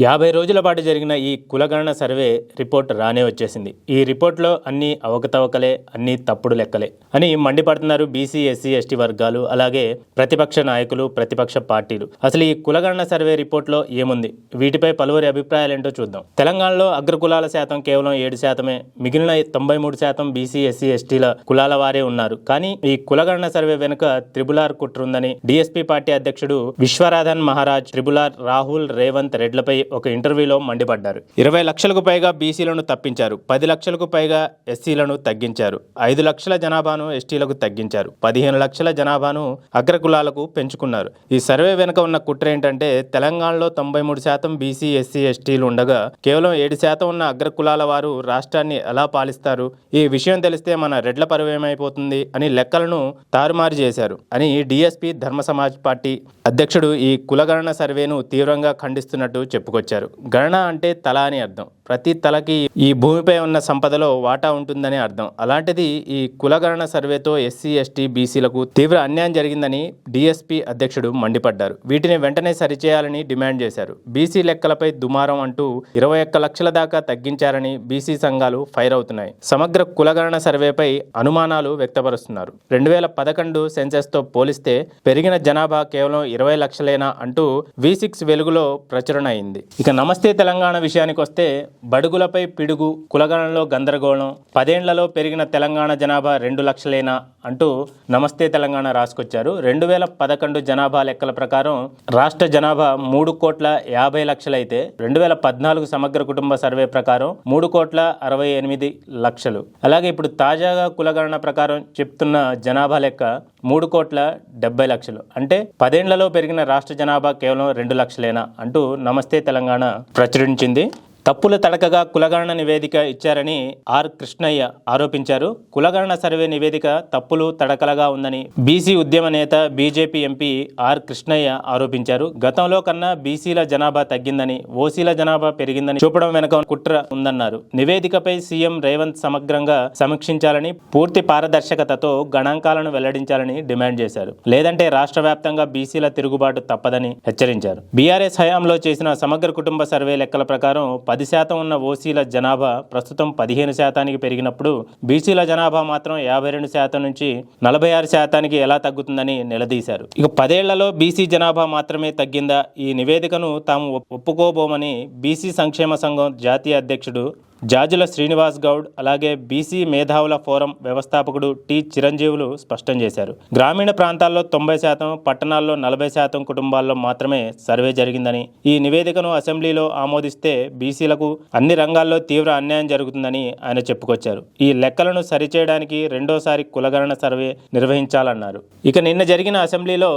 యాభై రోజుల పాటు జరిగిన ఈ కులగణన సర్వే రిపోర్ట్ రానే వచ్చేసింది. ఈ రిపోర్ట్లో అన్ని అవకతవకలే అన్ని తప్పుడు లెక్కలే అని మండిపడుతున్నారు బీసీ ఎస్సీ ఎస్టీ వర్గాలు అలాగే ప్రతిపక్ష నాయకులు ప్రతిపక్ష పార్టీలు. అసలు ఈ కులగణన సర్వే రిపోర్ట్లో ఏముంది? వీటిపై పలువురి అభిప్రాయాలు ఏంటో చూద్దాం. తెలంగాణలో అగ్రకులాల శాతం కేవలం ఏడు శాతమే. మిగిలిన తొంభై మూడు శాతం బీసీ ఎస్సీ ఎస్టీల కులాల వారే ఉన్నారు. కానీ ఈ కులగణన సర్వే వెనుక త్రిబులార్ కుట్రుందని డిఎస్పీ పార్టీ అధ్యక్షుడు విశ్వరాధన్ మహారాజ్ త్రిబులార్ రాహుల్ రేవంత్ రెడ్లపై ఒక ఇంటర్వ్యూలో మండిపడ్డారు. ఇరవై లక్షలకు పైగా బీసీలను తప్పించారు. పది లక్షలకు పైగా ఎస్సీలను తగ్గించారు. ఐదు లక్షల జనాభాను ఎస్టీలకు తగ్గించారు. పదిహేను లక్షల జనాభాను అగ్రకులాలకు పెంచుకున్నారు. ఈ సర్వే వెనుక ఉన్న కుట్ర ఏంటంటే తెలంగాణలో తొంభై మూడు శాతం బీసీ ఎస్సీ ఎస్టీలు ఉండగా కేవలం ఏడు శాతం ఉన్న అగ్రకులాల వారు రాష్ట్రాన్ని ఎలా పాలిస్తారు? ఈ విషయం తెలిస్తే మన రెడ్ల పరువు ఏమైపోతుంది అని లెక్కలను తారుమారు చేశారు అని డిఎస్పీ ధర్మ సమాజ్ పార్టీ అధ్యక్షుడు ఈ కులగణన సర్వేను తీవ్రంగా ఖండిస్తున్నట్టు చెప్పు చెప్పుకొచ్చారు గణన అంటే తల అని అర్థం. ప్రతి తలకి ఈ భూమిపై ఉన్న సంపదలో వాటా ఉంటుందని అర్థం. అలాంటిది ఈ కులగణన సర్వేతో ఎస్సీ ఎస్టీ బీసీలకు తీవ్ర అన్యాయం జరిగిందని డిఎస్పీ అధ్యక్షుడు మండిపడ్డారు. వీటిని వెంటనే సరిచేయాలని డిమాండ్ చేశారు. బీసీ లెక్కలపై దుమారం అంటూ ఇరవై ఒక్క లక్షల దాకా తగ్గించారని బీసీ సంఘాలు ఫైర్ అవుతున్నాయి. సమగ్ర కులగణన సర్వేపై అనుమానాలు వ్యక్తపరుస్తున్నారు. రెండు వేల పదకొండు సెన్సెస్తో పోలిస్తే పెరిగిన జనాభా కేవలం ఇరవై లక్షలేనా అంటూ వి సిక్స్ వెలుగులో ప్రచురణ అయింది. ఇక నమస్తే తెలంగాణ విషయానికి వస్తే బడుగులపై పిడుగు కులగణంలో గందరగోళం పదేండ్లలో పెరిగిన తెలంగాణ జనాభా రెండు లక్షలేనా? అంటూ నమస్తే తెలంగాణ రాసుకొచ్చారు. రెండు వేల పదకొండు జనాభా లెక్కల ప్రకారం రాష్ట్ర జనాభా మూడు కోట్ల యాభై లక్షలైతే రెండు వేల పద్నాలుగు సమగ్ర కుటుంబ సర్వే ప్రకారం మూడు కోట్ల అరవై ఎనిమిది లక్షలు. అలాగే ఇప్పుడు తాజాగా కులగణన ప్రకారం చెప్తున్న జనాభా లెక్క మూడు కోట్ల డెబ్బై లక్షలు. అంటే పదేండ్లలో పెరిగిన రాష్ట్ర జనాభా కేవలం రెండు లక్షలేనా అంటూ నమస్తే తెలంగాణ ప్రచురించింది. తప్పుల తడకగా కులగణన నివేదిక ఇచ్చారని ఆర్ కృష్ణయ్య ఆరోపించారు. కులగణన సర్వే నివేదిక తప్పులు తడకలగా ఉందని బీసీ ఉద్యమ నేత బీజేపీ ఎంపీ ఆర్ కృష్ణయ్య ఆరోపించారు. గతంలో కన్నా బీసీల జనాభా తగ్గిందని ఓసీల జనాభా పెరిగిందని చూపడం వెనుక కుట్ర ఉందన్నారు. నివేదికపై సీఎం రేవంత్ సమగ్రంగా సమీక్షించాలని పూర్తి పారదర్శకతతో గణాంకాలను వెల్లడించాలని డిమాండ్ చేశారు. లేదంటే రాష్ట్ర వ్యాప్తంగా బీసీల తిరుగుబాటు తప్పదని హెచ్చరించారు. బీఆర్ఎస్ హయాంలో చేసిన సమగ్ర కుటుంబ సర్వే లెక్కల ప్రకారం పది శాతం ఉన్న ఓసీల జనాభా ప్రస్తుతం పదిహేను శాతానికి పెరిగినప్పుడు బీసీల జనాభా మాత్రం యాభై రెండు శాతం నుంచి నలభై ఆరు శాతానికి ఎలా తగ్గుతుందని నిలదీశారు. ఇక పదేళ్ళలో బీసీ జనాభా మాత్రమే తగ్గిందా? ఈ నివేదికను తాము ఒప్పుకోబోమని బీసీ సంక్షేమ సంఘం జాతీయ అధ్యక్షుడు జాజుల శ్రీనివాస్ గౌడ్ అలాగే బీసీ మేధావుల ఫోరం వ్యవస్థాపకుడు టి చిరంజీవులు స్పష్టం చేశారు. గ్రామీణ ప్రాంతాల్లో తొంభై శాతం పట్టణాల్లో నలభై శాతం కుటుంబాల్లో మాత్రమే సర్వే జరిగిందని ఈ నివేదికను అసెంబ్లీలో ఆమోదిస్తే బీసీలకు అన్ని రంగాల్లో తీవ్ర అన్యాయం జరుగుతుందని ఆయన చెప్పుకొచ్చారు. ఈ లెక్కలను సరిచేయడానికి రెండోసారి కులగణన సర్వే నిర్వహించాలన్నారు. ఇక నిన్న జరిగిన అసెంబ్లీలో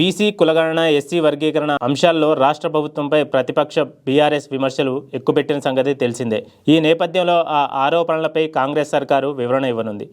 బీసీ కులగణన ఎస్సీ వర్గీకరణ అంశాల్లో రాష్ట్ర ప్రభుత్వంపై ప్రతిపక్ష బీఆర్ఎస్ విమర్శలు ఎక్కుపెట్టిన సంగతి తెలిసిందే. ఈ నేపథ్యంలో ఆ ఆరోపణలపై కాంగ్రెస్ సర్కారు వివరణ ఇవ్వనుంది.